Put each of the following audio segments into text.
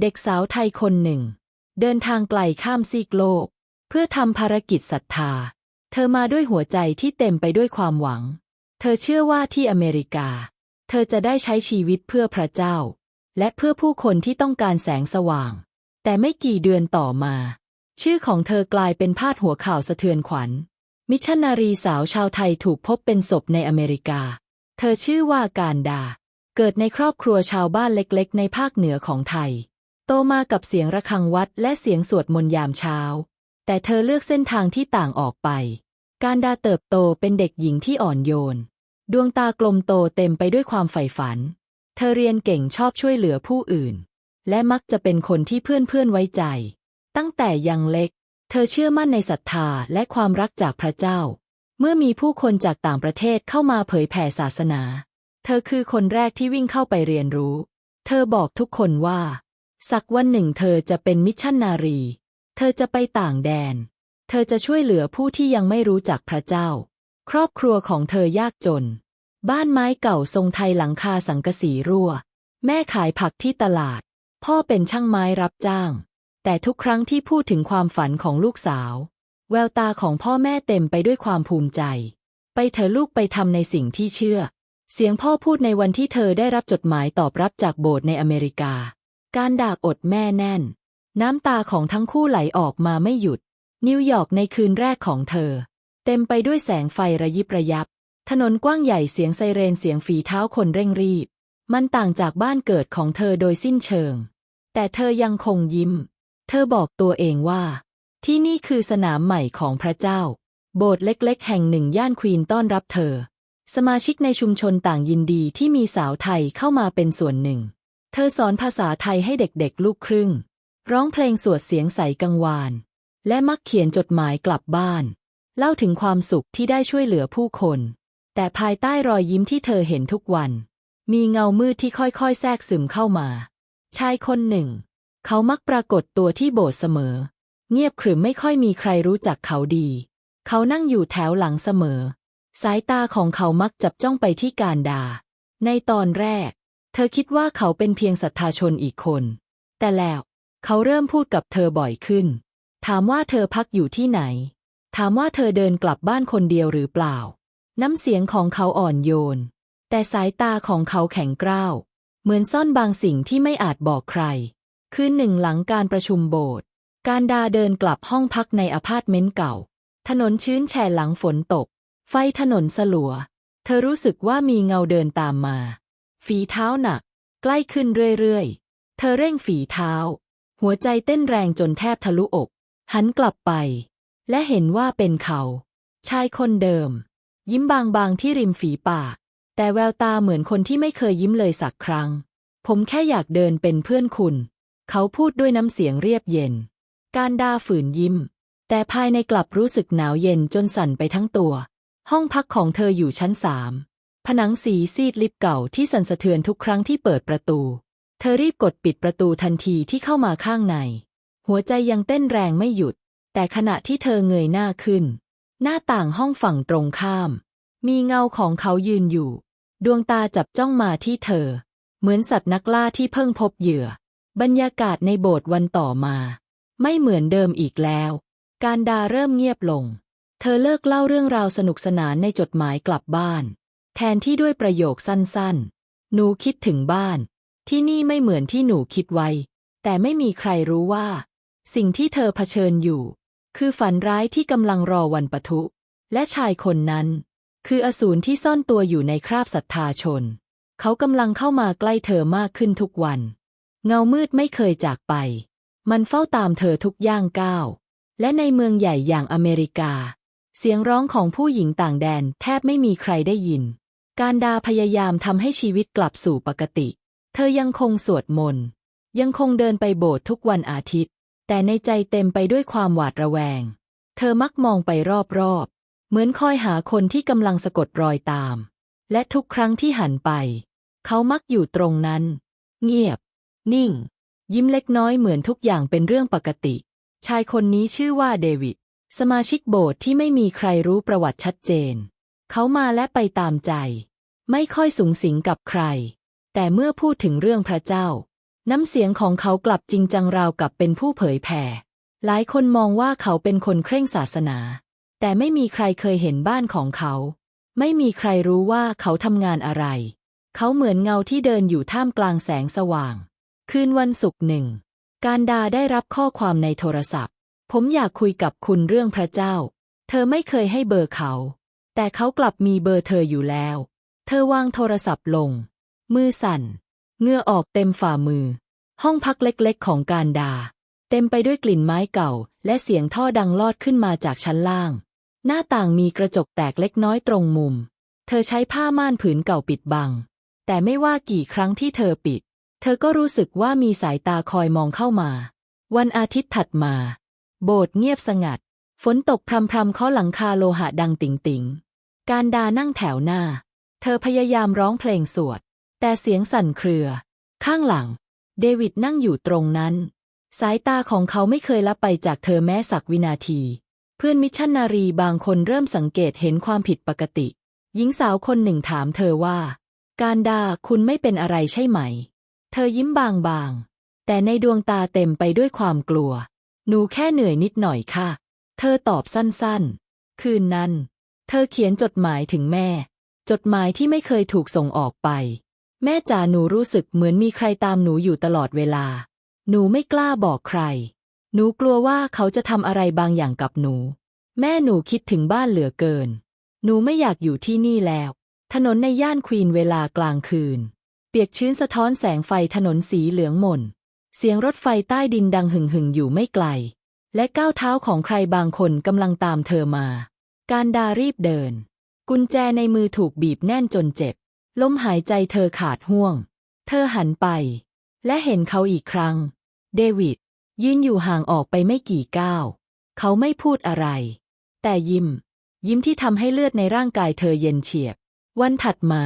เด็กสาวไทยคนหนึ่ง เดินทางไกลข้ามซีกโลก เพื่อทำภารกิจศรัทธา เธอมาด้วยหัวใจที่เต็มไปด้วยความหวัง เธอเชื่อว่าที่อเมริกา เธอจะได้ใช้ชีวิตเพื่อพระเจ้า และเพื่อผู้คนที่ต้องการแสงสว่าง แต่ไม่กี่เดือนต่อมา ชื่อของเธอกลายเป็นพาดหัวข่าวสะเทือนขวัญ มิชชันนารีสาวชาวไทยถูกพบเป็นศพในอเมริกา เธอชื่อว่าการดา เกิดในครอบครัวชาวบ้านเล็ก ๆ ในภาคเหนือของไทย โตมากับเสียงระฆังวัดและเสียงสวดมนต์ยามเช้า แต่เธอเลือกเส้นทางที่ต่างออกไป การดาเติบโตเป็นเด็กหญิงที่อ่อนโยน ดวงตากลมโตเต็มไปด้วยความใฝ่ฝัน เธอเรียนเก่งชอบช่วยเหลือผู้อื่น และมักจะเป็นคนที่เพื่อนๆไว้ใจ ตั้งแต่ยังเล็ก เธอเชื่อมั่นในศรัทธาและความรักจากพระเจ้า เมื่อมีผู้คนจากต่างประเทศเข้ามาเผยแผ่ศาสนา เธอคือคนแรกที่วิ่งเข้าไปเรียนรู้ เธอบอกทุกคนว่า สักวันหนึ่งเธอจะเป็นมิชชันนารี เธอจะไปต่างแดน เธอจะช่วยเหลือผู้ที่ยังไม่รู้จักพระเจ้า ครอบครัวของเธอยากจน บ้านไม้เก่าทรงไทยหลังคาสังกะสีรั่ว แม่ขายผักที่ตลาด พ่อเป็นช่างไม้รับจ้าง แต่ทุกครั้งที่พูดถึงความฝันของลูกสาว แววตาของพ่อแม่เต็มไปด้วยความภูมิใจ ไปเถอลูกไปทำในสิ่งที่เชื่อ เสียงพ่อพูดในวันที่เธอได้รับจดหมายตอบรับจากโบสถ์ในอเมริกา การดากอดแม่แน่น น้ำตาของทั้งคู่ไหลออกมาไม่หยุด นิวยอร์กในคืนแรกของเธอ เต็มไปด้วยแสงไฟระยิบระยับ ถนนกว้างใหญ่เสียงไซเรนเสียงฝีเท้าคนเร่งรีบ มันต่างจากบ้านเกิดของเธอโดยสิ้นเชิง แต่เธอยังคงยิ้ม เธอบอกตัวเองว่า ที่นี่คือสนามใหม่ของพระเจ้า โบสถ์เล็กๆ แห่งหนึ่งย่านควีนต้อนรับเธอ สมาชิกในชุมชนต่างยินดีที่มีสาวไทยเข้ามาเป็นส่วนหนึ่ง เธอสอนภาษาไทยให้เด็กๆ ลูกครึ่ง ร้องเพลงสวดเสียงใสกังวาน และมักเขียนจดหมายกลับบ้าน เล่าถึงความสุขที่ได้ช่วยเหลือผู้คน แต่ภายใต้รอยยิ้มที่เธอเห็นทุกวัน มีเงามืดที่ค่อยๆ แทรกซึมเข้ามา ชายคนหนึ่ง เขามักปรากฏตัวที่โบสถ์เสมอ เงียบขรึมไม่ค่อยมีใครรู้จักเขาดี เขานั่งอยู่แถวหลังเสมอ สายตาของเขามักจับจ้องไปที่การดา ในตอนแรก เธอคิดว่าเขาเป็นเพียงศรัทธาชนอีกคน แต่แล้ว เขาเริ่มพูดกับเธอบ่อยขึ้น ถามว่าเธอพักอยู่ที่ไหน ถามว่าเธอเดินกลับบ้านคนเดียวหรือเปล่า น้ำเสียงของเขาอ่อนโยน แต่สายตาของเขาแข็งกร้าว เหมือนซ่อนบางสิ่งที่ไม่อาจบอกใคร คืนหนึ่งหลังการประชุมโบสถ์ การดาเดินกลับห้องพักในอพาร์ตเมนต์เก่า ถนนชื้นแฉะหลังฝนตก ไฟถนนสลัว เธอรู้สึกว่ามีเงาเดินตามมา ฝีเท้าหนัก ใกล้ขึ้นเรื่อยๆ เธอเร่งฝีเท้า หัวใจเต้นแรงจนแทบทะลุอก หันกลับไป และเห็นว่าเป็นเขา ชายคนเดิม ยิ้มบางๆที่ริมฝีปาก แต่แววตาเหมือนคนที่ไม่เคยยิ้มเลยสักครั้ง ผมแค่อยากเดินเป็นเพื่อนคุณ เขาพูดด้วยน้ำเสียงเรียบเย็น การดาฝืนยิ้ม แต่ภายในกลับรู้สึกหนาวเย็นจนสั่นไปทั้งตัว ห้องพักของเธออยู่ชั้นสาม ผนังสีซีดลิบเก่าที่สั่นสะเทือนทุกครั้งที่เปิดประตู เธอรีบกดปิดประตูทันทีที่เข้ามาข้างใน หัวใจยังเต้นแรงไม่หยุด แต่ขณะที่เธอเงยหน้าขึ้น หน้าต่างห้องฝั่งตรงข้าม มีเงาของเขายืนอยู่ ดวงตาจับจ้องมาที่เธอ เหมือนสัตว์นักล่าที่เพิ่งพบเหยื่อ บรรยากาศในโบสถ์วันต่อมา ไม่เหมือนเดิมอีกแล้ว การดาเริ่มเงียบลง เธอเลิกเล่าเรื่องราวสนุกสนานในจดหมายกลับบ้าน แทนที่ด้วยประโยคสั้นๆ หนูคิดถึงบ้าน ที่นี่ไม่เหมือนที่หนูคิดไว้ แต่ไม่มีใครรู้ว่า สิ่งที่เธอเผชิญอยู่ คือฝันร้ายที่กำลังรอวันปะทุ และชายคนนั้น คืออสูรที่ซ่อนตัวอยู่ในคราบศรัทธาชน เขากำลังเข้ามาใกล้เธอมากขึ้นทุกวัน เงามืดไม่เคยจากไป มันเฝ้าตามเธอทุกย่างก้าว และในเมืองใหญ่อย่างอเมริกา เสียงร้องของผู้หญิงต่างแดนแทบไม่มีใครได้ยิน การดาพยายามทำให้ชีวิตกลับสู่ปกติ เธอยังคงสวดมนต์ ยังคงเดินไปโบสถ์ทุกวันอาทิตย์ แต่ในใจเต็มไปด้วยความหวาดระแวง เธอมักมองไปรอบๆ เหมือนคอยหาคนที่กำลังสะกดรอยตาม และทุกครั้งที่หันไป เขามักอยู่ตรงนั้น เงียบ นิ่ง ยิ้มเล็กน้อยเหมือนทุกอย่างเป็นเรื่องปกติ ชายคนนี้ชื่อว่าเดวิด สมาชิกโบสถ์ที่ไม่มีใครรู้ประวัติชัดเจน เขามาและไปตามใจ ไม่ค่อยสูงสิงกับใคร แต่เมื่อพูดถึงเรื่องพระเจ้า น้ำเสียงของเขากลับจริงจังราวกับเป็นผู้เผยแผ่ หลายคนมองว่าเขาเป็นคนเคร่งศาสนา แต่ไม่มีใครเคยเห็นบ้านของเขา ไม่มีใครรู้ว่าเขาทำงานอะไร เขาเหมือนเงาที่เดินอยู่ท่ามกลางแสงสว่าง คืนวันศุกร์หนึ่ง การดาได้รับข้อความในโทรศัพท์ ผมอยากคุยกับคุณเรื่องพระเจ้า เธอไม่เคยให้เบอร์เขา แต่เขากลับมีเบอร์เธออยู่แล้ว เธอวางโทรศัพท์ลง มือสั่นเงื่อออกเต็มฝ่ามือ ห้องพักเล็กๆ ของการดา เต็มไปด้วยกลิ่นไม้เก่า และเสียงท่อดังลอดขึ้นมาจากชั้นล่าง หน้าต่างมีกระจกแตกเล็กน้อยตรงมุม เธอใช้ผ้าม่านผืนเก่าปิดบัง แต่ไม่ว่ากี่ครั้งที่เธอปิด เธอก็รู้สึกว่ามีสายตาคอยมองเข้ามา วันอาทิตย์ถัดมา โบสถ์เงียบสงัด ฝนตกพรำๆเคาะหลังคาโลหะดังติ๋งๆ การดานั่งแถวหน้า เธอพยายามร้องเพลงสวด แต่เสียงสั่นเครือ ข้างหลัง เดวิดนั่งอยู่ตรงนั้น สายตาของเขาไม่เคยละไปจากเธอแม้สักวินาที เพื่อนมิชชันนารีบางคนเริ่มสังเกตเห็นความผิดปกติ หญิงสาวคนหนึ่งถามเธอว่า การดาคุณไม่เป็นอะไรใช่ไหม เธอยิ้มบางๆ แต่ในดวงตาเต็มไปด้วยความกลัว หนูแค่เหนื่อยนิดหน่อยค่ะ เธอตอบสั้นๆ คืนนั้น เธอเขียนจดหมายถึงแม่ จดหมายที่ไม่เคยถูกส่งออกไป แม่จ๋าหนูรู้สึกเหมือนมีใครตามหนูอยู่ตลอดเวลา หนูไม่กล้าบอกใคร หนูกลัวว่าเขาจะทำอะไรบางอย่างกับหนู แม่หนูคิดถึงบ้านเหลือเกิน หนูไม่อยากอยู่ที่นี่แล้ว ถนนในย่านควีนเวลากลางคืน เปียกชื้นสะท้อนแสงไฟถนนสีเหลืองหม่น เสียงรถไฟใต้ดินดังหึ่งหึ่งอยู่ไม่ไกล และก้าวเท้าของใครบางคนกำลังตามเธอมา การดารีบเดิน กุญแจในมือถูกบีบแน่นจนเจ็บ ลมหายใจเธอขาดห่วง เธอหันไป และเห็นเขาอีกครั้ง เดวิดยืนอยู่ห่างออกไปไม่กี่ก้าว เขาไม่พูดอะไร แต่ยิ้ม ยิ้มที่ทำให้เลือดในร่างกายเธอเย็นเฉียบ วันถัดมา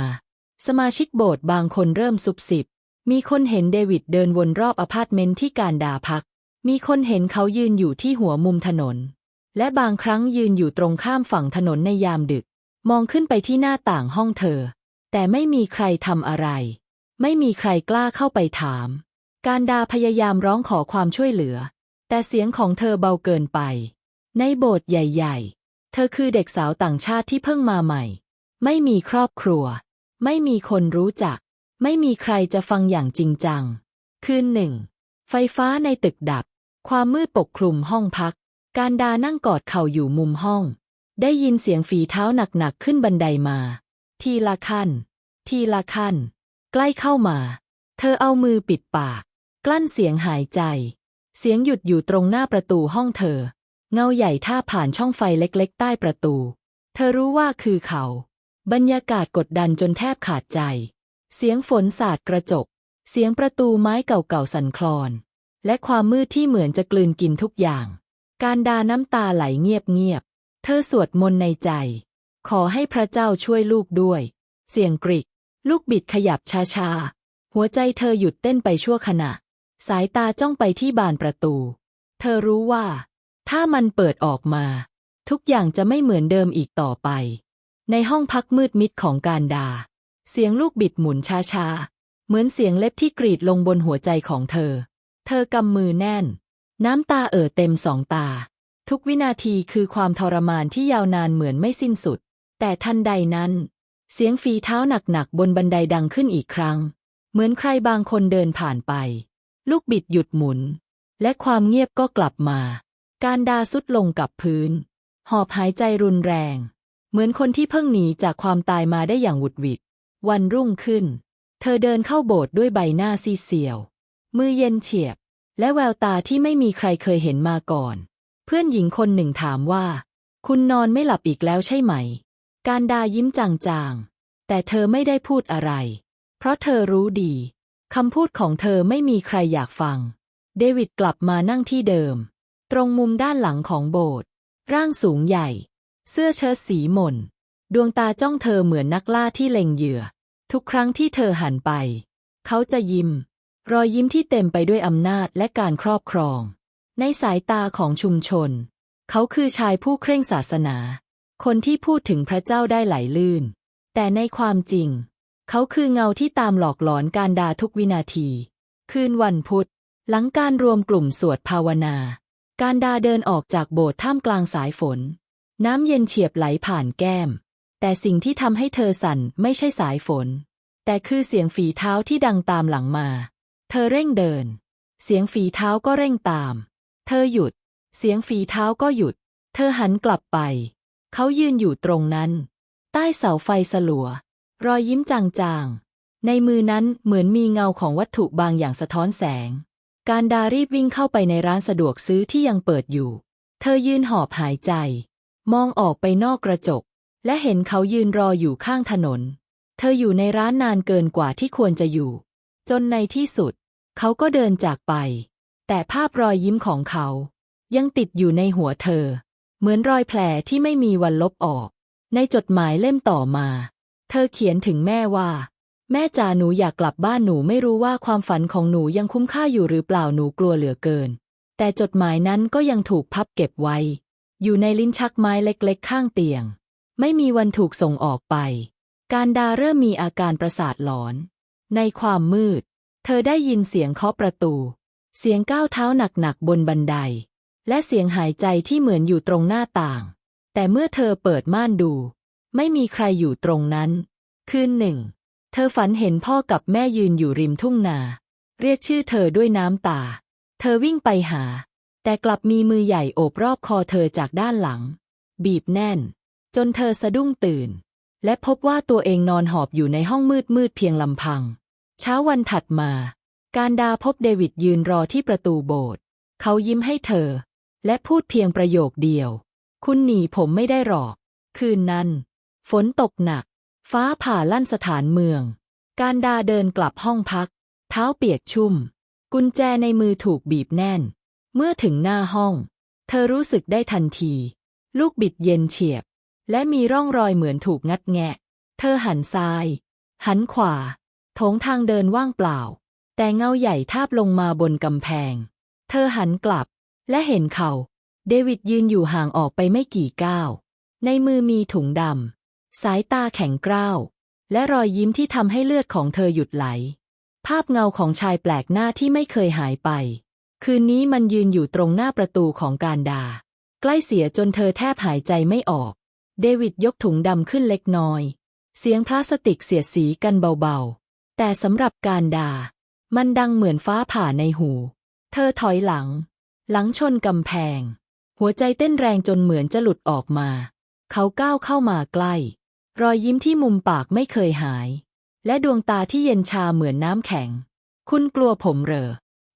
สมาชิกโบสถ์บางคนเริ่มซุบซิบ มีคนเห็นเดวิดเดินวนรอบอพาร์ตเมนต์ที่การดาพัก มีคนเห็นเขายืนอยู่ที่หัวมุมถนน และบางครั้งยืนอยู่ตรงข้ามฝั่งถนนในยามดึก มองขึ้นไปที่หน้าต่างห้องเธอ แต่ไม่มีใครทำอะไร ไม่มีใครกล้าเข้าไปถาม การดาพยายามร้องขอความช่วยเหลือ แต่เสียงของเธอเบาเกินไป ในโบสถ์ใหญ่ ๆ เธอคือเด็กสาวต่างชาติที่เพิ่งมาใหม่ ไม่มีครอบครัว ไม่มีคนรู้จัก ไม่มีใครจะฟังอย่างจริงจัง คืนหนึ่ง ไฟฟ้าในตึกดับ ความมืดปกคลุมห้องพัก การดานั่งกอดเข่าอยู่มุมห้อง ได้ยินเสียงฝีเท้าหนักๆขึ้นบันไดมา ทีละขั้น ทีละขั้น ใกล้เข้ามา เธอเอามือปิดปาก กลั้นเสียงหายใจ เสียงหยุดอยู่ตรงหน้าประตูห้องเธอ เงาใหญ่ท่าผ่านช่องไฟเล็กๆ ใต้ประตู เธอรู้ว่าคือเขา บรรยากาศกดดันจนแทบขาดใจ เสียงฝนสาดกระจก เสียงประตูไม้เก่าๆสั่นคลอน และความมืดที่เหมือนจะกลืนกินทุกอย่าง การดาน้ำตาไหลเงียบ เธอสวดมนต์ในใจ ขอให้พระเจ้าช่วยลูกด้วย เสียงกริก ลูกบิดขยับช้าๆ หัวใจเธอหยุดเต้นไปชั่วขณะ สายตาจ้องไปที่บานประตู เธอรู้ว่า ถ้ามันเปิดออกมา ทุกอย่างจะไม่เหมือนเดิมอีกต่อไป ในห้องพักมืดมิดของการดา เสียงลูกบิดหมุนช้าๆ เหมือนเสียงเล็บที่กรีดลงบนหัวใจของเธอ เธอกำมือแน่น น้ำตาเอ่อเต็มสองตา ทุกวินาทีคือความทรมานที่ยาวนานเหมือนไม่สิ้นสุด แต่ทันใดนั้น เสียงฝีเท้าหนักๆบนบันไดดังขึ้นอีกครั้ง เหมือนใครบางคนเดินผ่านไป ลูกบิดหยุดหมุน และความเงียบก็กลับมา การดาสุดลงกับพื้น หอบหายใจรุนแรง เหมือนคนที่เพิ่งหนีจากความตายมาได้อย่างหวุดหวิด วันรุ่งขึ้น เธอเดินเข้าโบสถ์ด้วยใบหน้าซีเซียว มือเย็นเฉียบ และแววตาที่ไม่มีใครเคยเห็นมาก่อน เพื่อนหญิงคนหนึ่งถามว่า คุณนอนไม่หลับอีกแล้วใช่ไหม การดายิ้มจางๆ แต่เธอไม่ได้พูดอะไร เพราะเธอรู้ดีคำพูดของเธอไม่มีใครอยากฟัง เดวิดกลับมานั่งที่เดิม ตรงมุมด้านหลังของโบสถ์ร่างสูงใหญ่ เสื้อเชิ้ตสีหม่น ดวงตาจ้องเธอเหมือนนักล่าที่เล็งเหยื่อ ทุกครั้งที่เธอหันไป เขาจะยิ้ม รอยยิ้มที่เต็มไปด้วยอำนาจและการครอบครอง ในสายตาของชุมชน เขาคือชายผู้เคร่งศาสนา คนที่พูดถึงพระเจ้าได้ไหลลื่น แต่ในความจริง เขาคือเงาที่ตามหลอกหลอนการดาทุกวินาที คืนวันพุธ หลังการรวมกลุ่มสวดภาวนา การดาเดินออกจากโบสถ์ท่ามกลางสายฝน น้ำเย็นเฉียบไหลผ่านแก้ม แต่สิ่งที่ทำให้เธอสั่นไม่ใช่สายฝน แต่คือเสียงฝีเท้าที่ดังตามหลังมา เธอเร่งเดิน เสียงฝีเท้าก็เร่งตาม เธอหยุด เสียงฝีเท้าก็หยุด เธอหันกลับไป เขายืนอยู่ตรงนั้น ใต้เสาไฟสลัว รอยยิ้มจางๆ ในมือนั้นเหมือนมีเงาของวัตถุบางอย่างสะท้อนแสง การดารีบวิ่งเข้าไปในร้านสะดวกซื้อที่ยังเปิดอยู่ เธอยืนหอบหายใจ มองออกไปนอกกระจก และเห็นเขายืนรออยู่ข้างถนน เธออยู่ในร้านนานเกินกว่าที่ควรจะอยู่ จนในที่สุด เขาก็เดินจากไป แต่ภาพรอยยิ้มของเขา ยังติดอยู่ในหัวเธอ เหมือนรอยแผลที่ไม่มีวันลบออก ในจดหมายเล่มต่อมา เธอเขียนถึงแม่ว่า แม่จ๋าหนูอยากกลับบ้านหนูไม่รู้ว่าความฝันของหนูยังคุ้มค่าอยู่หรือเปล่าหนูกลัวเหลือเกิน แต่จดหมายนั้นก็ยังถูกพับเก็บไว้ อยู่ในลิ้นชักไม้เล็กๆ ข้างเตียง ไม่มีวันถูกส่งออกไป การดาเริ่มมีอาการประสาทหลอน ในความมืด เธอได้ยินเสียงเคาะประตู เสียงก้าวเท้าหนักๆบนบันได และเสียงหายใจที่เหมือนอยู่ตรงหน้าต่าง แต่เมื่อเธอเปิดม่านดู ไม่มีใครอยู่ตรงนั้น คืนหนึ่ง เธอฝันเห็นพ่อกับแม่ยืนอยู่ริมทุ่งนา เรียกชื่อเธอด้วยน้ำตา เธอวิ่งไปหา แต่กลับมีมือใหญ่โอบรอบคอเธอจากด้านหลัง บีบแน่น จนเธอสะดุ้งตื่น และพบว่าตัวเองนอนหอบอยู่ในห้องมืดมืดๆเพียงลำพัง เช้าวันถัดมา การดาพบเดวิดยืนรอที่ประตูโบสถ์เขายิ้มให้เธอ และพูดเพียงประโยคเดียว คุณหนีผมไม่ได้หรอก คืนนั้น ฝนตกหนัก ฟ้าผ่าลั่นสถานเมือง การดาเดินกลับห้องพัก เท้าเปียกชุ่ม กุญแจในมือถูกบีบแน่น เมื่อถึงหน้าห้อง เธอรู้สึกได้ทันที ลูกบิดเย็นเฉียบ และมีร่องรอยเหมือนถูกงัดแงะ เธอหันซ้าย หันขวาโถงทางเดินว่างเปล่า แต่เงาใหญ่ทาบลงมาบนกำแพง เธอหันกลับ และเห็นเขา เดวิดยืนอยู่ห่างออกไปไม่กี่ก้าว ในมือมีถุงดำ สายตาแข็งกร้าว และรอยยิ้มที่ทำให้เลือดของเธอหยุดไหล ภาพเงาของชายแปลกหน้าที่ไม่เคยหายไป คืนนี้มันยืนอยู่ตรงหน้าประตูของการดา ใกล้เสียจนเธอแทบหายใจไม่ออก เดวิดยกถุงดำขึ้นเล็กน้อย เสียงพลาสติกเสียดสีกันเบาๆ แต่สำหรับการดา มันดังเหมือนฟ้าผ่าในหู เธอถอยหลัง หลังชนกำแพง หัวใจเต้นแรงจนเหมือนจะหลุดออกมา เขาก้าวเข้ามาใกล้ รอยยิ้มที่มุมปากไม่เคยหาย และดวงตาที่เย็นชาเหมือนน้ำแข็ง คุณกลัวผมเหรอ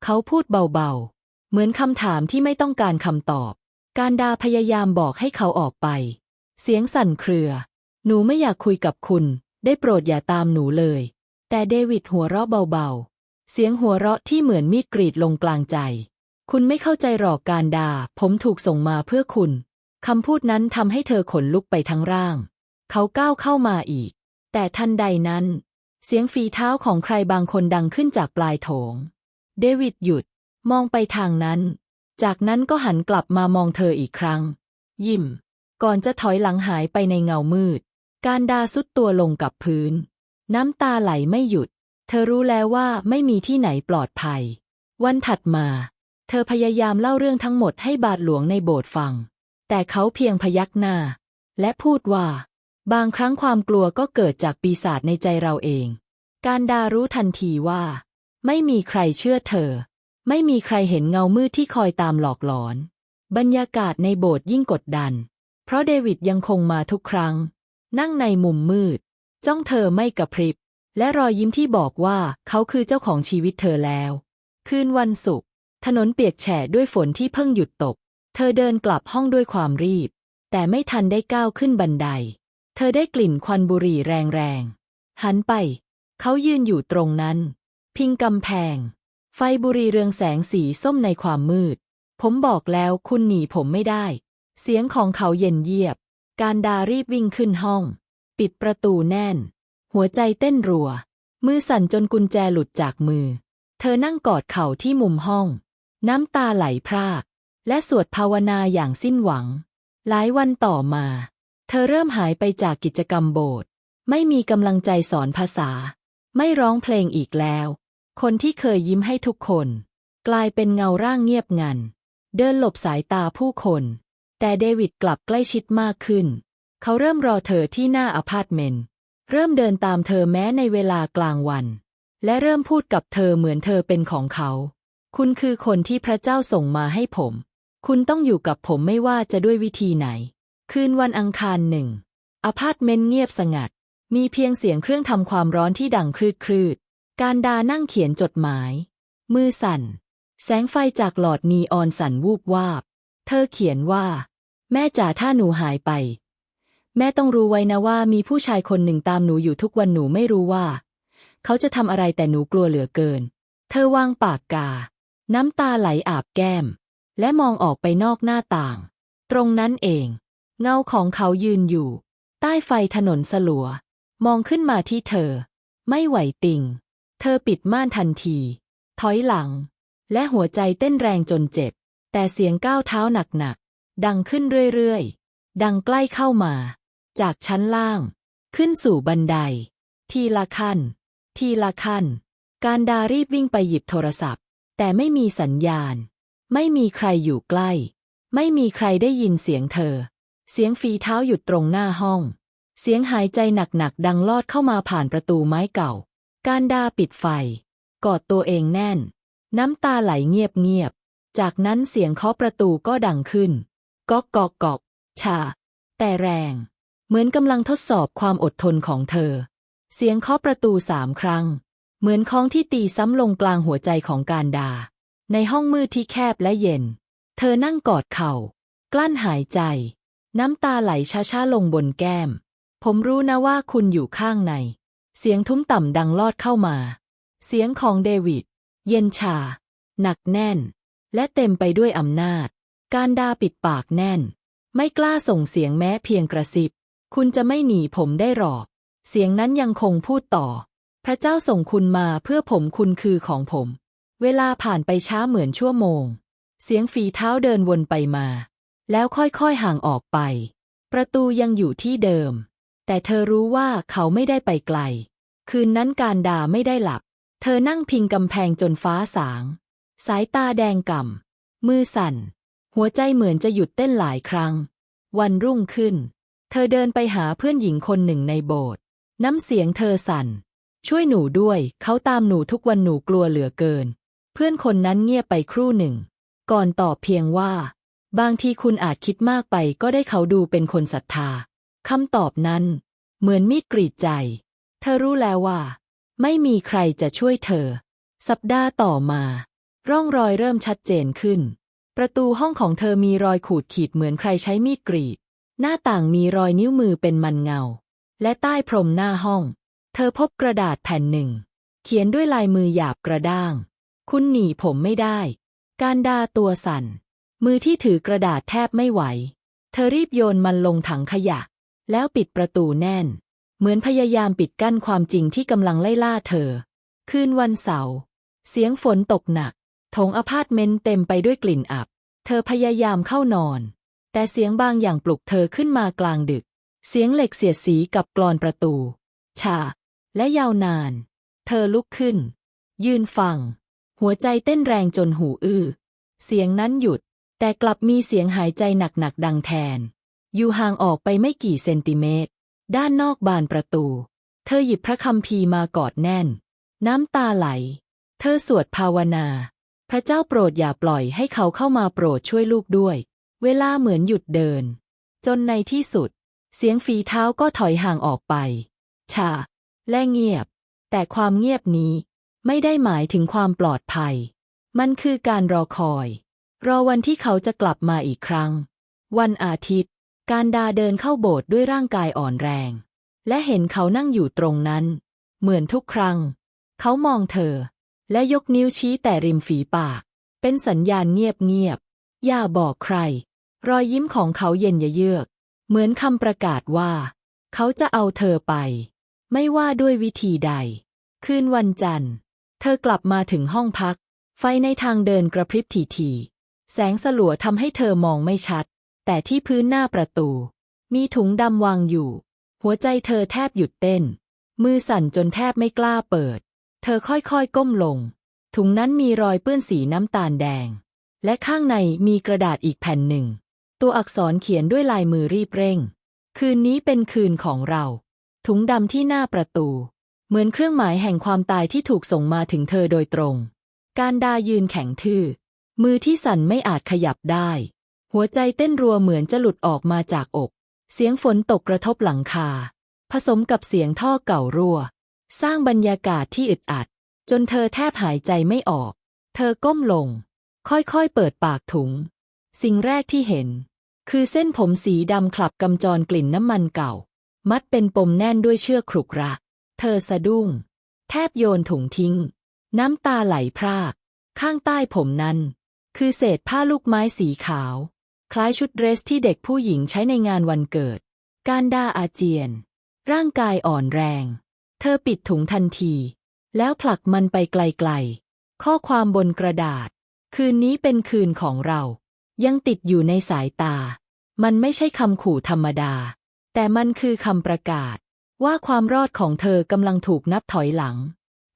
เขาพูดเบาๆ เหมือนคำถามที่ไม่ต้องการคำตอบ การดาพยายามบอกให้เขาออกไป เสียงสั่นเครือ หนูไม่อยากคุยกับคุณ ได้โปรดอย่าตามหนูเลย แต่เดวิดหัวเราะเบาๆ เสียงหัวเราะที่เหมือนมีดกรีดลงกลางใจ คุณไม่เข้าใจหรอกการดาผมถูกส่งมาเพื่อคุณ คำพูดนั้นทำให้เธอขนลุกไปทั้งร่าง เขาก้าวเข้ามาอีก แต่ทันใดนั้น เสียงฝีเท้าของใครบางคนดังขึ้นจากปลายโถง เดวิดหยุด มองไปทางนั้น จากนั้นก็หันกลับมามองเธออีกครั้ง ยิ้ม ก่อนจะถอยหลังหายไปในเงามืด การดาสุดตัวลงกับพื้น น้ำตาไหลไม่หยุด เธอรู้แล้วว่าไม่มีที่ไหนปลอดภัย วันถัดมา เธอพยายามเล่าเรื่องทั้งหมดให้บาทหลวงในโบสถ์ฟัง แต่เขาเพียงพยักหน้า และพูดว่า บางครั้งความกลัวก็เกิดจากปีศาจในใจเราเอง การดารู้ทันทีว่า ไม่มีใครเชื่อเธอ ไม่มีใครเห็นเงามืดที่คอยตามหลอกหลอน บรรยากาศในโบสถ์ยิ่งกดดัน เพราะเดวิดยังคงมาทุกครั้ง นั่งในมุมมืด จ้องเธอไม่กระพริบ และรอยยิ้มที่บอกว่าเขาคือเจ้าของชีวิตเธอแล้ว คืนวันศุกร์ถนนเปียกแฉะด้วยฝนที่เพิ่งหยุดตก เธอเดินกลับห้องด้วยความรีบ แต่ไม่ทันได้ก้าวขึ้นบันได เธอได้กลิ่นควันบุหรี่แรงๆ หันไป เขายืนอยู่ตรงนั้น พิงกำแพง ไฟบุหรี่เรืองแสงสีส้มในความมืด ผมบอกแล้วคุณหนีผมไม่ได้ เสียงของเขาเย็นเยียบ การดารีบวิ่งขึ้นห้อง ปิดประตูแน่น หัวใจเต้นรัว มือสั่นจนกุญแจหลุดจากมือ เธอนั่งกอดเข่าที่มุมห้อง น้ำตาไหลพราก และสวดภาวนาอย่างสิ้นหวัง หลายวันต่อมา เธอเริ่มหายไปจากกิจกรรมโบสถ์ไม่มีกำลังใจสอนภาษา ไม่ร้องเพลงอีกแล้ว คนที่เคยยิ้มให้ทุกคน กลายเป็นเงาร่างเงียบงัน เดินหลบสายตาผู้คน แต่เดวิดกลับใกล้ชิดมากขึ้น เขาเริ่มรอเธอที่หน้าอพาร์ตเมนต์ เริ่มเดินตามเธอแม้ในเวลากลางวัน และเริ่มพูดกับเธอเหมือนเธอเป็นของเขา คุณคือคนที่พระเจ้าส่งมาให้ผม คุณต้องอยู่กับผมไม่ว่าจะด้วยวิธีไหน คืนวันอังคารหนึ่งอพาร์ตเมนต์เงียบสงัด มีเพียงเสียงเครื่องทำความร้อนที่ดังคลืดคลืดๆการดานั่งเขียนจดหมาย มือสั่น แสงไฟจากหลอดนีออนสั่นวูบวาบ เธอเขียนว่า แม่จ๋าถ้าหนูหายไป แม่ต้องรู้ไว้นะว่ามีผู้ชายคนหนึ่งตามหนูอยู่ทุกวันหนูไม่รู้ว่า เขาจะทำอะไรแต่หนูกลัวเหลือเกิน เธอวางปากกา น้ำตาไหลอาบแก้ม และมองออกไปนอกหน้าต่าง ตรงนั้นเอง เงาของเขายืนอยู่ ใต้ไฟถนนสลัว มองขึ้นมาที่เธอ ไม่ไหวติง เธอปิดม่านทันที ถอยหลัง และหัวใจเต้นแรงจนเจ็บ แต่เสียงก้าวเท้าหนักๆดังขึ้นเรื่อยๆ ดังใกล้เข้ามา จากชั้นล่าง ขึ้นสู่บันได ทีละขั้น ทีละขั้น การดารีบวิ่งไปหยิบโทรศัพท์ แต่ไม่มีสัญญาณ ไม่มีใครอยู่ใกล้ ไม่มีใครได้ยินเสียงเธอ เสียงฝีเท้าหยุดตรงหน้าห้อง เสียงหายใจหนักๆดังลอดเข้ามาผ่านประตูไม้เก่า การดาปิดไฟ กอดตัวเองแน่น น้ำตาไหลเงียบๆจากนั้นเสียงเคาะประตูก็ดังขึ้น ก๊อกก๊อกก๊อกชา แต่แรง เหมือนกำลังทดสอบความอดทนของเธอ เสียงเคาะประตูสามครั้ง เหมือนค้องที่ตีซ้ำลงกลางหัวใจของการดา ในห้องมืดที่แคบและเย็น เธอนั่งกอดเข่า กลั้นหายใจ น้ำตาไหลช้าๆลงบนแก้ม ผมรู้นะว่าคุณอยู่ข้างใน เสียงทุ้มต่ำดังลอดเข้ามา เสียงของเดวิด เย็นชา หนักแน่น และเต็มไปด้วยอำนาจ การดาปิดปากแน่น ไม่กล้าส่งเสียงแม้เพียงกระซิบ คุณจะไม่หนีผมได้หรอก เสียงนั้นยังคงพูดต่อ พระเจ้าส่งคุณมาเพื่อผมคุณคือของผม เวลาผ่านไปช้าเหมือนชั่วโมง เสียงฝีเท้าเดินวนไปมา แล้วค่อยๆห่างออกไป ประตูยังอยู่ที่เดิม แต่เธอรู้ว่าเขาไม่ได้ไปไกล คืนนั้นการดาไม่ได้หลับ เธอนั่งพิงกำแพงจนฟ้าสาง สายตาแดงก่ำมือสั่น หัวใจเหมือนจะหยุดเต้นหลายครั้ง วันรุ่งขึ้น เธอเดินไปหาเพื่อนหญิงคนหนึ่งในโบสถ์น้ำเสียงเธอสั่น ช่วยหนูด้วย เขาตามหนูทุกวันหนูกลัวเหลือเกิน เพื่อนคนนั้นเงียบไปครู่หนึ่ง ก่อนตอบเพียงว่า บางทีคุณอาจคิดมากไปก็ได้เขาดูเป็นคนศรัทธาคำตอบนั้น เหมือนมีดกรีดใจ เธอรู้แล้วว่า ไม่มีใครจะช่วยเธอ สัปดาห์ต่อมา ร่องรอยเริ่มชัดเจนขึ้น ประตูห้องของเธอมีรอยขูดขีดเหมือนใครใช้มีดกรีด หน้าต่างมีรอยนิ้วมือเป็นมันเงา และใต้พรมหน้าห้อง เธอพบกระดาษแผ่นหนึ่ง เขียนด้วยลายมือหยาบกระด้าง คุณหนีผมไม่ได้ การดาตัวสั่น มือที่ถือกระดาษแทบไม่ไหว เธอรีบโยนมันลงถังขยะ แล้วปิดประตูแน่น เหมือนพยายามปิดกั้นความจริงที่กำลังไล่ล่าเธอ คืนวันเสาร์เสียงฝนตกหนักถงอพาร์ตเมนต์เต็มไปด้วยกลิ่นอับ เธอพยายามเข้านอน แต่เสียงบางอย่างปลุกเธอขึ้นมากลางดึก เสียงเหล็กเสียดสีกับกรอนประตู ชา และยาวนาน เธอลุกขึ้น ยืนฟัง หัวใจเต้นแรงจนหูอื้อ เสียงนั้นหยุด แต่กลับมีเสียงหายใจหนักๆดังแทน อยู่ห่างออกไปไม่กี่เซนติเมตร ด้านนอกบานประตู เธอหยิบพระคัมภีร์มากอดแน่น น้ำตาไหล เธอสวดภาวนา พระเจ้าโปรดอย่าปล่อยให้เขาเข้ามาโปรดช่วยลูกด้วย เวลาเหมือนหยุดเดิน จนในที่สุด เสียงฝีเท้าก็ถอยห่างออกไป ชา และเงียบ แต่ความเงียบนี้ไม่ได้หมายถึงความปลอดภัย มันคือการรอคอย รอวันที่เขาจะกลับมาอีกครั้ง วันอาทิตย์ การดาเดินเข้าโบสถ์ด้วยร่างกายอ่อนแรง และเห็นเขานั่งอยู่ตรงนั้น เหมือนทุกครั้ง เขามองเธอ และยกนิ้วชี้แต่ริมฝีปาก เป็นสัญญาณเงียบๆอย่าบอกใคร รอยยิ้มของเขาเย็นเยือก เหมือนคำประกาศว่า เขาจะเอาเธอไป ไม่ว่าด้วยวิธีใด คืนวันจันทร์ เธอกลับมาถึงห้องพัก ไฟในทางเดินกระพริบทีๆแสงสลัวทำให้เธอมองไม่ชัด แต่ที่พื้นหน้าประตู มีถุงดำวางอยู่ หัวใจเธอแทบหยุดเต้น มือสั่นจนแทบไม่กล้าเปิด เธอค่อยๆก้มลง ถุงนั้นมีรอยเปื้อนสีน้ำตาลแดง และข้างในมีกระดาษอีกแผ่นหนึ่ง ตัวอักษรเขียนด้วยลายมือรีบเร่ง คืนนี้เป็นคืนของเรา ถุงดำที่หน้าประตู เหมือนเครื่องหมายแห่งความตายที่ถูกส่งมาถึงเธอโดยตรง การดายืนแข็งทื่อ มือที่สั่นไม่อาจขยับได้ หัวใจเต้นรัวเหมือนจะหลุดออกมาจากอก เสียงฝนตกกระทบหลังคา ผสมกับเสียงท่อเก่ารั่ว สร้างบรรยากาศที่อึดอัด จนเธอแทบหายใจไม่ออก เธอก้มลง ค่อยๆเปิดปากถุง สิ่งแรกที่เห็น คือเส้นผมสีดำคลับกำจรกลิ่นน้ำมันเก่า มัดเป็นปมแน่นด้วยเชือกขรุกระ เธอสะดุ้ง แทบโยนถุงทิ้ง น้ำตาไหลพราก ข้างใต้ผมนั้น คือเศษผ้าลูกไม้สีขาว คล้ายชุดเดรสที่เด็กผู้หญิงใช้ในงานวันเกิด การด่าอาเจียน ร่างกายอ่อนแรง เธอปิดถุงทันที แล้วผลักมันไปไกลๆ ข้อความบนกระดาษ คืนนี้เป็นคืนของเรายังติดอยู่ในสายตา มันไม่ใช่คำขู่ธรรมดา แต่มันคือคำประกาศ ว่าความรอดของเธอกำลังถูกนับถอยหลัง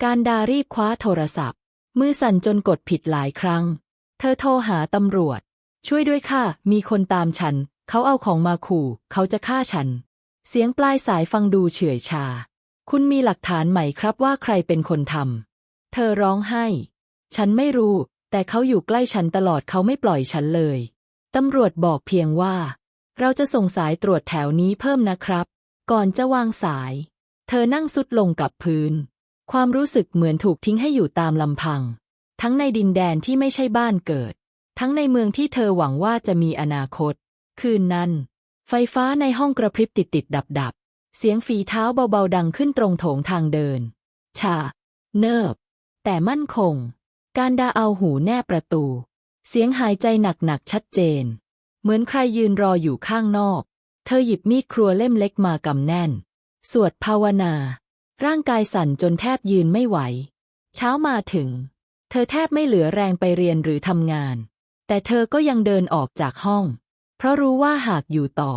การดารีบคว้าโทรศัพท์ มือสั่นจนกดผิดหลายครั้ง เธอโทรหาตำรวจ ช่วยด้วยค่ะ มีคนตามฉัน เขาเอาของมาขู่ เขาจะฆ่าฉัน เสียงปลายสายฟังดูเฉื่อยชา คุณมีหลักฐานไหมครับว่าใครเป็นคนทำเธอร้องไห้ ฉันไม่รู้ แต่เขาอยู่ใกล้ฉันตลอดเขาไม่ปล่อยฉันเลย ตำรวจบอกเพียงว่า เราจะส่งสายตรวจแถวนี้เพิ่มนะครับ ก่อนจะวางสาย เธอนั่งสุดลงกับพื้น ความรู้สึกเหมือนถูกทิ้งให้อยู่ตามลำพัง ทั้งในดินแดนที่ไม่ใช่บ้านเกิด ทั้งในเมืองที่เธอหวังว่าจะมีอนาคต คืนนั้น ไฟฟ้าในห้องกระพริบติดติดดับดับเสียงฝีเท้าเบาๆดังขึ้นตรงโถงทางเดิน ชา เนิบ แต่มั่นคง การดาเอาหูแนบประตู เสียงหายใจหนักๆชัดเจน เหมือนใครยืนรออยู่ข้างนอก เธอหยิบมีดครัวเล่มเล็กมากำแน่น สวดภาวนา ร่างกายสั่นจนแทบยืนไม่ไหว เช้ามาถึง เธอแทบไม่เหลือแรงไปเรียนหรือทำงาน แต่เธอก็ยังเดินออกจากห้อง เพราะรู้ว่าหากอยู่ต่อ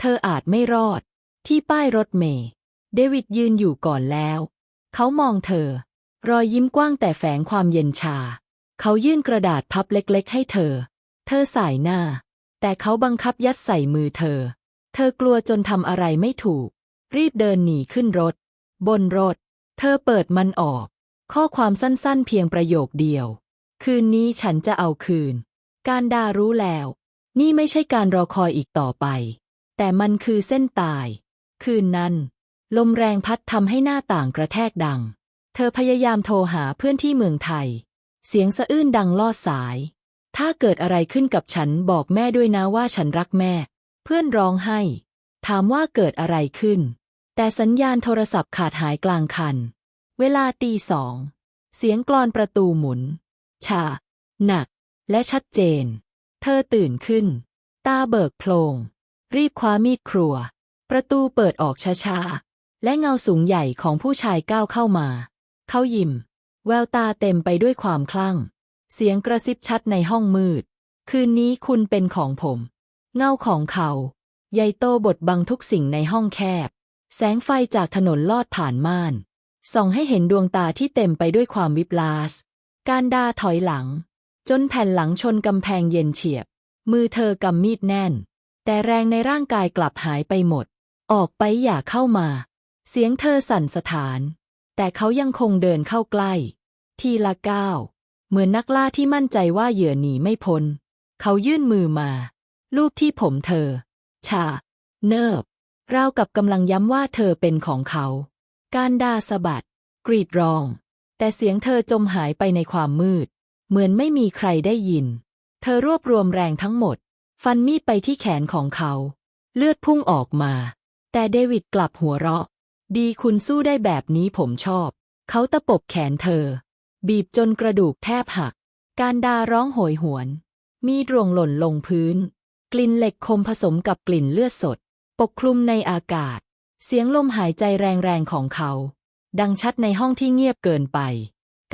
เธออาจไม่รอด ที่ป้ายรถเมล์เดวิดยืนอยู่ก่อนแล้ว เขามองเธอ รอยยิ้มกว้างแต่แฝงความเย็นชา เขายื่นกระดาษพับเล็กๆ ให้เธอ เธอสายหน้า แต่เขาบังคับยัดใส่มือเธอ เธอกลัวจนทำอะไรไม่ถูก รีบเดินหนีขึ้นรถ บนรถ เธอเปิดมันออก ข้อความสั้นๆ เพียงประโยคเดียว คืนนี้ฉันจะเอาคืน การดารู้แล้ว นี่ไม่ใช่การรอคอยอีกต่อไป แต่มันคือเส้นตาย คืนนั้น ลมแรงพัดทำให้หน้าต่างกระแทกดัง เธอพยายามโทรหาเพื่อนที่เมืองไทย เสียงสะอื้นดังลอดสาย ถ้าเกิดอะไรขึ้นกับฉันบอกแม่ด้วยนะว่าฉันรักแม่ เพื่อนร้องไห้ ถามว่าเกิดอะไรขึ้น แต่สัญญาณโทรศัพท์ขาดหายกลางคัน เวลาตีสอง เสียงกลอนประตูหมุน ชา หนัก และชัดเจน เธอตื่นขึ้น ตาเบิกโพลง รีบคว้ามีดครัว ประตูเปิดออกช้าๆ และเงาสูงใหญ่ของผู้ชายก้าวเข้ามา เขายิ้ม แววตาเต็มไปด้วยความคลั่ง เสียงกระซิบชัดในห้องมืด คืนนี้คุณเป็นของผม เงาของเขาใหญ่โตบดบังทุกสิ่งในห้องแคบ แสงไฟจากถนนลอดผ่านม่าน ส่องให้เห็นดวงตาที่เต็มไปด้วยความวิปลาส การดาถอยหลัง จนแผ่นหลังชนกำแพงเย็นเฉียบ มือเธอกำมีดแน่น แต่แรงในร่างกายกลับหายไปหมด ออกไปอย่าเข้ามา เสียงเธอสั่นสะท้าน แต่เขายังคงเดินเข้าใกล้ ทีละก้าวเหมือนนักล่าที่มั่นใจว่าเหยื่อหนีไม่พ้น เขายื่นมือมา ลูบที่ผมเธอ ชา เนิบราวกับกำลังย้ำว่าเธอเป็นของเขา การดาสะบัด กรีดร้อง แต่เสียงเธอจมหายไปในความมืด เหมือนไม่มีใครได้ยิน เธอรวบรวมแรงทั้งหมด ฟันมีดไปที่แขนของเขา เลือดพุ่งออกมา แต่เดวิดกลับหัวเราะ ดีคุณสู้ได้แบบนี้ผมชอบ เขาตะปบแขนเธอ บีบจนกระดูกแทบหัก การดาร้องโหยหวน มีดรวงหล่นลงพื้น กลิ่นเหล็กคมผสมกับกลิ่นเลือดสด ปกคลุมในอากาศ เสียงลมหายใจแรงๆของเขา ดังชัดในห้องที่เงียบเกินไป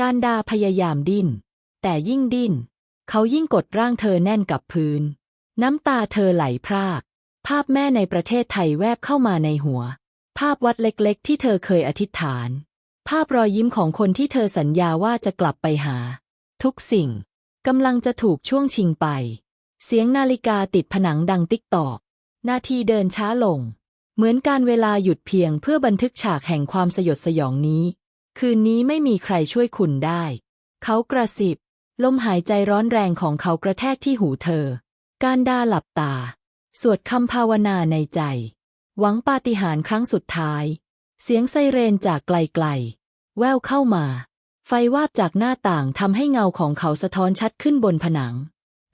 การดาพยายามดิ้น แต่ยิ่งดิ้น เขายิ่งกดร่างเธอแน่นกับพื้น น้ำตาเธอไหลพราก ภาพแม่ในประเทศไทยแวบเข้ามาในหัว ภาพวัดเล็กๆ ที่เธอเคยอธิษฐาน ภาพรอยยิ้มของคนที่เธอสัญญาว่าจะกลับไปหา ทุกสิ่งกำลังจะถูกช่วงชิงไป เสียงนาฬิกาติดผนังดังติ๊กตอกนาทีเดินช้าลง เหมือนการเวลาหยุดเพียงเพื่อบันทึกฉากแห่งความสยดสยองนี้ คืนนี้ไม่มีใครช่วยคุณได้ เขากระสิบ ลมหายใจร้อนแรงของเขากระแทกที่หูเธอ การดาหลับตา สวดคำภาวนาในใจ หวังปาฏิหาริย์ครั้งสุดท้าย เสียงไซเรนจากไกลๆ แววเข้ามา ไฟวาบจากหน้าต่างทำให้เงาของเขาสะท้อนชัดขึ้นบนผนัง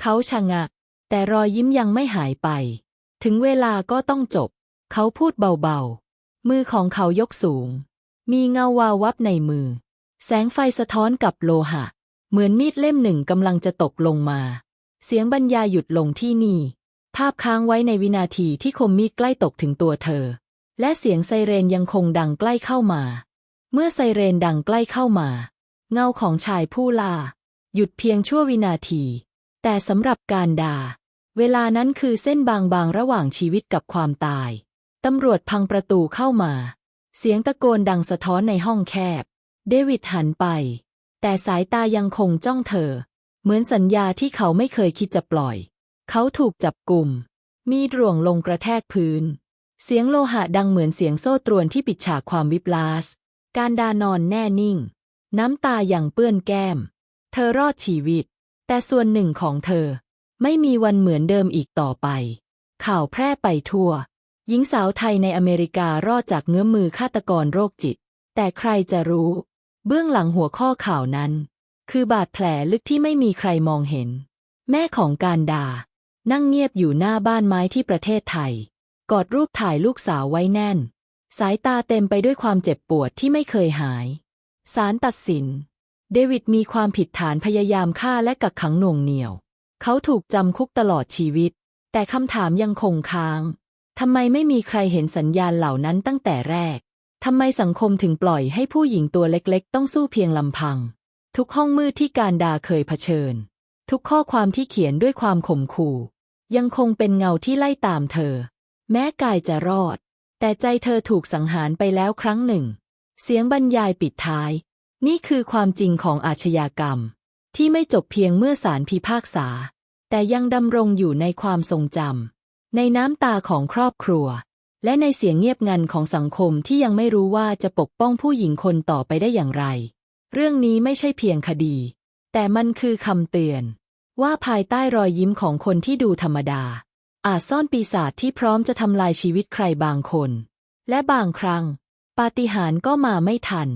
เขาชะงักแต่รอยยิ้มยังไม่หายไป ถึงเวลาก็ต้องจบ เขาพูดเบาๆ มือของเขายกสูง มีเงาวาววับในมือ แสงไฟสะท้อนกับโลหะ เหมือนมีดเล่มหนึ่งกำลังจะตกลงมา เสียงบรรยายหยุดลงที่นี่ ภาพค้างไว้ในวินาทีที่คมมีดใกล้ตกถึงตัวเธอ และเสียงไซเรนยังคงดังใกล้เข้ามา เมื่อไซเรนดังใกล้เข้ามา เงาของชายผู้ล่า หยุดเพียงชั่ววินาที แต่สำหรับการดา เวลานั้นคือเส้นบางๆระหว่างชีวิตกับความตาย ตำรวจพังประตูเข้ามา เสียงตะโกนดังสะท้อนในห้องแคบ เดวิดหันไป แต่สายตายังคงจ้องเธอ เหมือนสัญญาที่เขาไม่เคยคิดจะปล่อย เขาถูกจับกลุ่ม มีดร่วงลงกระแทกพื้น เสียงโลหะดังเหมือนเสียงโซ่ตรวนที่ปิดฉากความวิปลาส การดานอนแน่นิ่ง น้ำตาอย่างเปื้อนแก้ม เธอรอดชีวิต แต่ส่วนหนึ่งของเธอ ไม่มีวันเหมือนเดิมอีกต่อไป ข่าวแพร่ไปทั่ว หญิงสาวไทยในอเมริการอดจากเงื้อมมือฆาตกรโรคจิต แต่ใครจะรู้ เบื้องหลังหัวข้อข่าวนั้น คือบาดแผลลึกที่ไม่มีใครมองเห็น แม่ของการดา นั่งเงียบอยู่หน้าบ้านไม้ที่ประเทศไทย กอดรูปถ่ายลูกสาวไว้แน่น สายตาเต็มไปด้วยความเจ็บปวดที่ไม่เคยหายศาลตัดสิน เดวิดมีความผิดฐานพยายามฆ่าและกักขังหน่วงเหนี่ยว เขาถูกจำคุกตลอดชีวิต แต่คำถามยังคงค้างทำไมไม่มีใครเห็นสัญญาณเหล่านั้นตั้งแต่แรกทำไมสังคมถึงปล่อยให้ผู้หญิงตัวเล็กๆ ต้องสู้เพียงลำพัง ทุกห้องมืดที่การดาเคยเผชิญ ทุกข้อความที่เขียนด้วยความข่มขู่ ยังคงเป็นเงาที่ไล่ตามเธอ แม้กายจะรอด แต่ใจเธอถูกสังหารไปแล้วครั้งหนึ่ง เสียงบรรยายปิดท้าย นี่คือความจริงของอาชญากรรม ที่ไม่จบเพียงเมื่อศาลพิพากษา แต่ยังดำรงอยู่ในความทรงจำในน้ำตาของครอบครัว และในเสียงเงียบงันของสังคมที่ยังไม่รู้ว่าจะปกป้องผู้หญิงคนต่อไปได้อย่างไร เรื่องนี้ไม่ใช่เพียงคดี แต่มันคือคำเตือน ว่าภายใต้รอยยิ้มของคนที่ดูธรรมดา อาจซ่อนปีศาจที่พร้อมจะทำลายชีวิตใครบางคน และบางครั้ง ปาฏิหาริย์ก็มาไม่ทัน